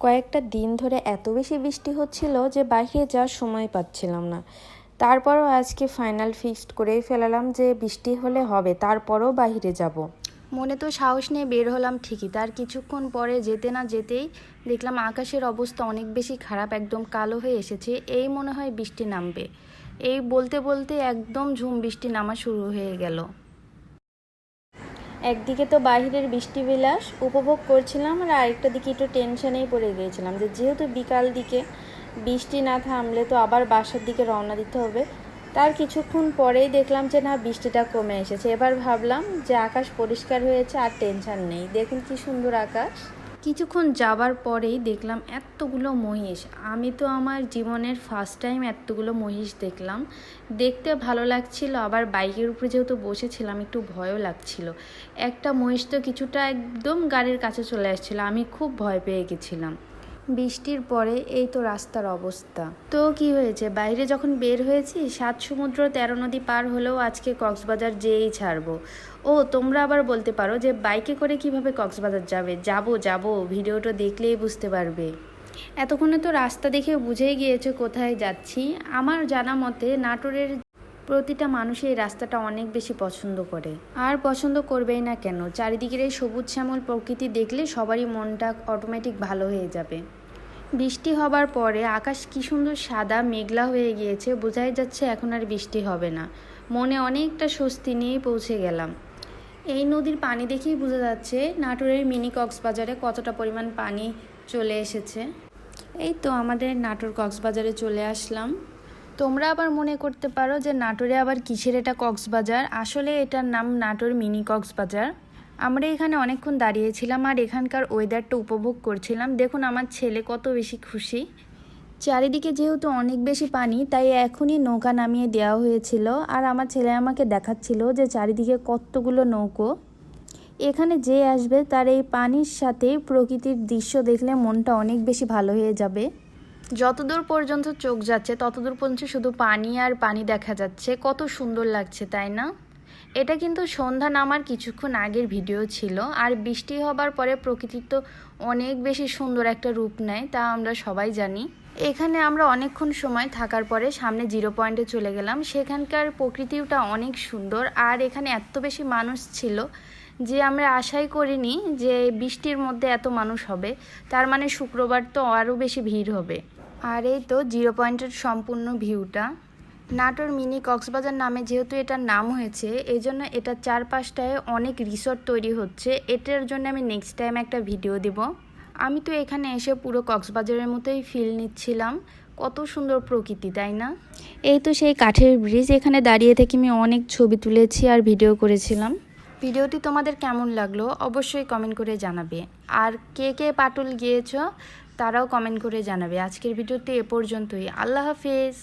কয়েকটা দিন ধরে এত বেশি বৃষ্টি হচ্ছিল যে বাইরে যাওয়ার সময় পাচ্ছিলাম না। তারপরও আজকে ফাইনাল ফিক্সড করেই ফেলালাম যে বৃষ্টি হলে হবে, তারপরও বাইরে যাব। মনে তো সাহস নিয়ে বের হলাম ঠিকই, তার কিছুক্ষণ পরে যেতে না যেতেই দেখলাম আকাশের অবস্থা অনেক বেশি খারাপ, একদম কালো হয়ে এসেছে, এই মনে হয় বৃষ্টি নামবে। এই বলতে বলতে একদম ঝুম বৃষ্টি নামা শুরু হয়ে গেল। একদিকে তো বাহিরের বৃষ্টি বিলাস উপভোগ করছিলাম আর আরেকটা দিকে একটু টেনশনেই পড়ে গিয়েছিলাম যে যেহেতু বিকাল দিকে বৃষ্টি না থামলে তো আবার বাসার দিকে রওনা দিতে হবে। তার কিছুক্ষণ পরেই দেখলাম যে না, বৃষ্টিটা কমে এসেছে। এবার ভাবলাম যে আকাশ পরিষ্কার হয়েছে আর টেনশান নেই। দেখুন কি সুন্দর আকাশ। কিছুক্ষণ যাবার পরেই দেখলাম এতগুলো মহিষ। আমি তো আমার জীবনের ফার্স্ট টাইম এতগুলো মহিষ দেখলাম। দেখতে ভালো লাগছিল, আবার বাইকের উপরে যেহেতু বসেছিলাম, একটু ভয়ও লাগছিল। একটা মহিষ তো কিছুটা একদম গাড়ির কাছে চলে আসছিল, আমি খুব ভয় পেয়ে গেছিলাম। বৃষ্টির পরে এই তো রাস্তার অবস্থা। তো কি হয়েছে? বাইরে যখন বের হয়েছি, সাত সমুদ্র তেরো নদী পার হলেও আজকে কক্সবাজার যেয়েই ছাড়বো। ও, তোমরা আবার বলতে পারো যে বাইকে করে কীভাবে কক্সবাজার যাবে? যাব যাব, ভিডিওটা দেখলেই বুঝতে পারবে। এতক্ষণে তো রাস্তা দেখে বুঝেই গিয়েছে কোথায় যাচ্ছি। আমার জানা মতে নাটোরের প্রতিটা মানুষই এই রাস্তাটা অনেক বেশি পছন্দ করে। আর পছন্দ করবেই না কেন? চারিদিকের এই সবুজ শ্যামল প্রকৃতি দেখলে সবারই মনটা অটোমেটিক ভালো হয়ে যাবে। বৃষ্টি হবার পরে আকাশ কি সুন্দর সাদা, মেঘলা হয়ে গিয়েছে, বোঝাই যাচ্ছে এখন আর বৃষ্টি হবে না। মনে অনেকটা স্বস্তি নিয়েই পৌঁছে গেলাম। এই নদীর পানি দেখেই বোঝা যাচ্ছে নাটোরের মিনি কক্সবাজারে কতটা পরিমাণ পানি চলে এসেছে। এই তো আমাদের নাটোর কক্সবাজারে চলে আসলাম। তোমরা আবার মনে করতে পারো যে নাটোরে আবার কিসের এটা কক্সবাজার? আসলে এটার নাম নাটোর মিনি কক্সবাজার। আমরা এখানে অনেকক্ষণ দাঁড়িয়েছিলাম আর এখানকার ওয়েদারটা উপভোগ করছিলাম। দেখুন, আমার ছেলে কত বেশি খুশি। চারিদিকে যেহেতু অনেক বেশি পানি, তাই এখনই নৌকা নামিয়ে দেওয়া হয়েছিল আর আমার ছেলে আমাকে দেখাচ্ছিল যে চারিদিকে কতগুলো নৌকো। এখানে যে আসবে তার এই পানির সাথে প্রকৃতির দৃশ্য দেখলে মনটা অনেক বেশি ভালো হয়ে যাবে। যতদূর পর্যন্ত চোখ যাচ্ছে, ততদূর পর্যন্ত শুধু পানি আর পানি দেখা যাচ্ছে। কত সুন্দর লাগছে, তাই না? এটা কিন্তু সন্ধ্যা নামার কিছুক্ষণ আগের ভিডিও ছিল। আর বৃষ্টি হবার পরে প্রকৃতি তো অনেক বেশি সুন্দর একটা রূপ নেয়, তা আমরা সবাই জানি। এখানে আমরা অনেকক্ষণ সময় থাকার পরে সামনে জিরো পয়েন্টে চলে গেলাম। সেখানকার প্রকৃতিটা অনেক সুন্দর। আর এখানে এত বেশি মানুষ ছিল যে আমরা আশাই করিনি যে বৃষ্টির মধ্যে এত মানুষ হবে, তার মানে শুক্রবার তো আরও বেশি ভিড় হবে। আর এই তো জিরো পয়েন্টের সম্পূর্ণ ভিউটা। নাটোর মিনি কক্সবাজার নামে যেহেতু এটার নাম হয়েছে এই জন্য এটার চারপাশটায় অনেক রিসোর্ট তৈরি হচ্ছে। এটার জন্য আমি নেক্সট টাইম একটা ভিডিও দেব। আমি তো এখানে এসে পুরো কক্সবাজারের মতোই ফিল নিচ্ছিলাম। কত সুন্দর প্রকৃতি, তাই না? এই তো সেই কাঠের ব্রিজ এখানে দাঁড়িয়ে থেকে আমি অনেক ছবি তুলেছি আর ভিডিও করেছিলাম। ভিডিওটি তোমাদের কেমন লাগল অবশ্যই কমেন্ট করে জানাবে। আর কে কে পাটুল গিয়েছ, তারাও কমেন্ট করে জানাবে। আজকের ভিডিওটি এ পর্যন্তই। আল্লাহ হাফেজ।